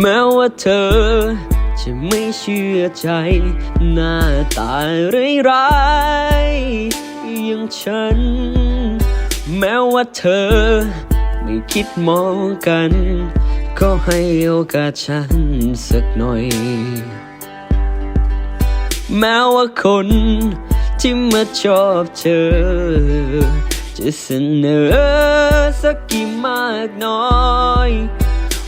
แม้ว่าเธอ จะไม่เชื่อใจ หน้าตาร้ายๆอย่างฉัน แม้ว่าเธอ ไม่คิดมองกัน ก็ให้โอกาสฉันสักหน่อย แม้ว่าคนที่มาชอบเธอ จะเสนอสักกี่มากน้อย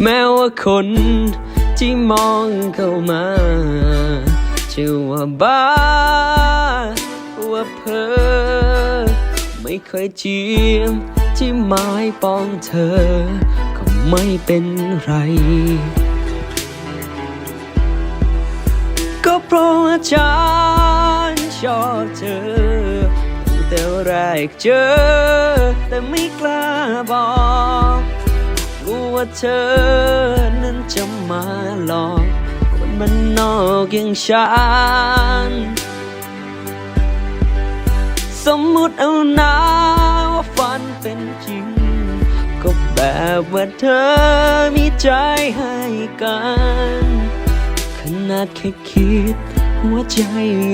แม้ว่าคนที่มองเข้ามาจะว่าบ้าว่าเพ้อไม่เคยเจียมที่ไม้ปองเธอ ก็ไม่เป็นไร ก็เพราะว่าฉันชอบเธอตั้งแต่แรกเจอ แต่ไม่กล้าบอก ว่าเธอนั้นจะมาหลอกคนมันนอกอย่างฉัน สมมุติเอานาว่าฝันเป็นจริง ก็แบบว่าเธอมีใจให้กัน ขนาดแค่คิด หัวใจ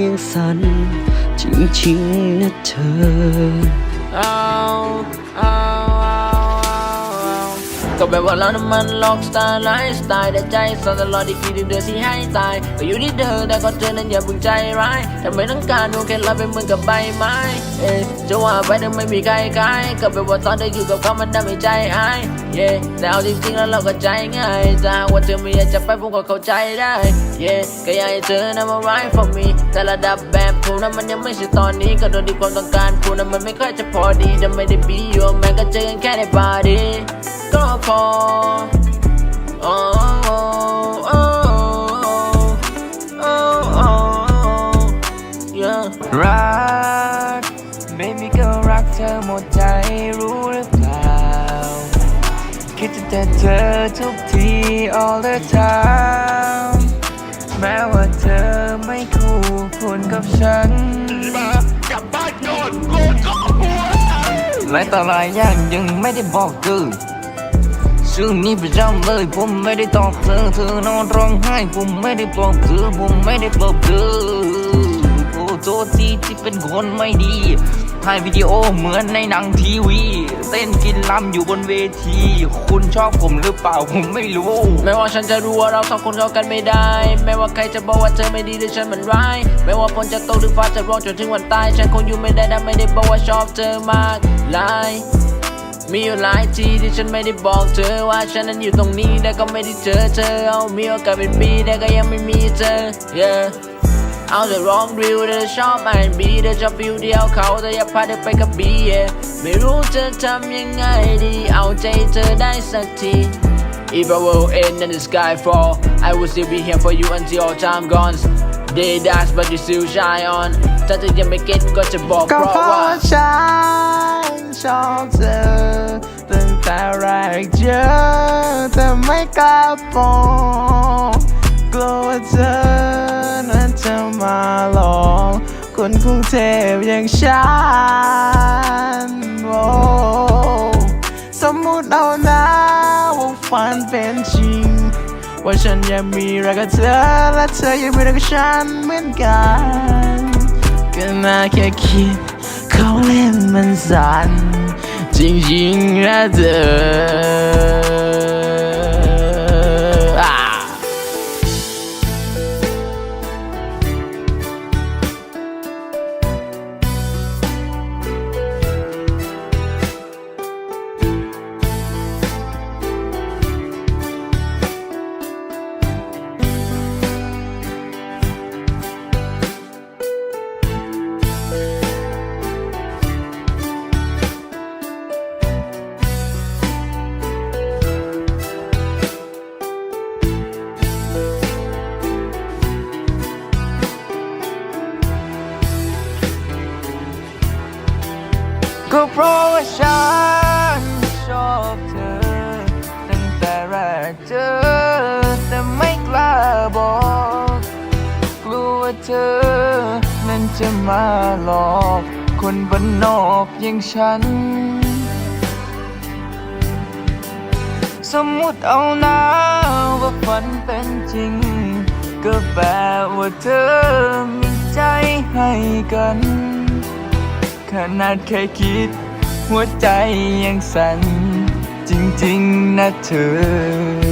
ยังสั่นจริงๆนะเธอ เอาเอา ก็แบบว่าเรานั้นมันลอกสไตล์ไลฟ์สไตล์แต่ใจสั่นตลอดอีกทีถึงเดือนที่ให้ตายก็อยู่ที่เธอแต่ก็เธอนั้นอย่าเพิ่งใจร้ายทำไมต้องการดูแค่เราเป็นเหมือนกับใบไม้เอ๊จะว่าไปนั้นไม่มีใครคล้ายก็แบบว่าตอนเธออยู่กับเขามันทำให้ใจอายเย่แต่เอาจริงๆแล้วเราก็ใจง่ายถ้าหากว่าเธอไม่อยากจะไปผมก็เข้าใจได้เย่ก็อยากให้เธอนั้นมา right for me แต่ระดับแบบผมนั้นมันยังไม่ใช่ตอนนี้ก็โดนที่ความต้องการคุณนั้นมันไม่ค่อยจะพอดีแต่ไม่ได้บีอยู่แม่ก็เจอกันแค่ในปาร์ตี้ ก็พอโอ้โอ้โอ้โอ้โอ้ yeah รัก baby ก็รักเธอหมดใจรู้หรือเปล่า คิดจะแต่เธอทุกที all the time แม้ว่าเธอไม่คู่ควรกับฉันหลายต่อหลายอย่างยังไม่ได้บอก เธอซึ่งนี่ประจำเลย ผมไม่ได้ตอบเธอ เธอนอนร้องไห้ ผมไม่ได้ปลอบเธอ ผมไม่ได้ปลอบเธอโอ้โทษทีที่เป็นคนไม่ดีถ่ายวิดีโอเหมือนในหนังทีวี เต้นกินลำอยู่บนเวที คุณชอบผมหรือเปล่าผมไม่รู้ ไม่ว่าฉันจะรู้ว่าเราสองคนเข้ากันไม่ได้ ไม่ว่าใครจะบอกว่าเธอไม่ดีหรือฉันมันร้าย ไม่ว่าฝนจะตกหรือฟ้าจะร้องจนถึงวันตาย ฉันคงอยู่ไม่ได้นะไม่ได้บอกว่าชอบเธอมากหลาย มีอยู่หลายทีที่ฉันไม่ได้บอกเธอว่าฉันนั้นอยู่ตรงนี้แต่ก็ไม่ได้เจอเธอเอามีโอกาสเป็นปีแต่ก็ยังไม่มีเธอ yeah เอาแต่ร้องริวเธอชอบอ่านบีเธอชอบฟิวเดียวเขาแต่อย่าพาเธอไปกับบี yeah ไม่รู้จะทำยังไงดีเอาใจเธอได้สักที If I will end and the sky fall I will still be here for you until all time gone Day dies but you still shine on ถ้าเธอยังไม่เก็ตก็จะบอกเพราะว่า ชอบเธอตั้งแต่แรกเจอแต่ไม่กล้าบอกกลัวว่าเธอนั้นจะมาหลอกคนกรุงเทพอย่างฉันโอ้สมมุติเอานะว่าฝันเป็นจริง ว่าฉันยังมีรักกับเธอและเธอยังมีรักกับฉันเหมือนกันก็น่าแค่คิด เขาเล่นมันสั่นจริงๆนะเธอ ก็เพราะว่าฉันชอบเธอ ตั้งแต่แรกเจอ แต่ไม่กล้าบอก กลัวว่าเธอนั้นจะมาหลอก คนบ้านนอกอย่างฉัน สมมุติเอานะว่าฝันเป็นจริง ก็แปลว่าเธอมีใจให้กัน ขนาดแค่คิด หัวใจยังสั่นจริงๆนะเธอ